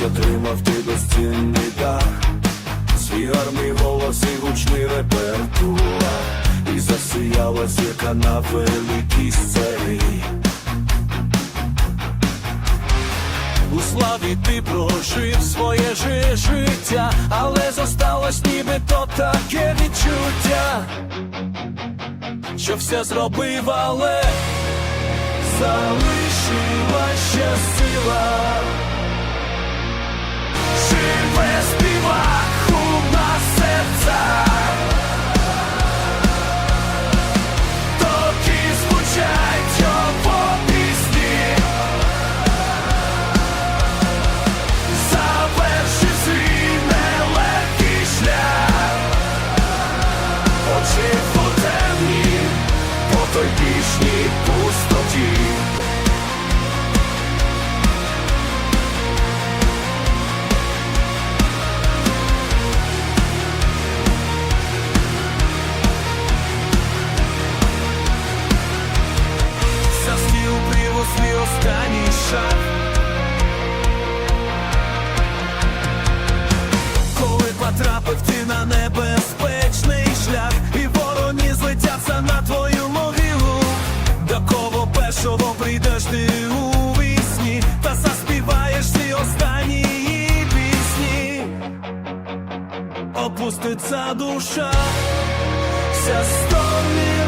ось отримав ти безцінний дар, свій гарний голос і гучний репертуар, і засіяла зірка на великій сцені. У славі ти прожив своє життя, але зосталось нібито таке відчуття, що все зробив, але залишилась ще сила. Останній шаг. Коли потрапив ти на небезпечний шлях, і вороні злетяться на твою могилу, до кого першого прийдеш ти у вісні, та заспіваєш всі останні пісні, опуститься душа, вся безсила.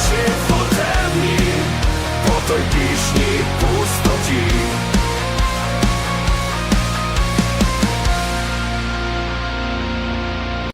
очі в темні, по той пішній пустоті.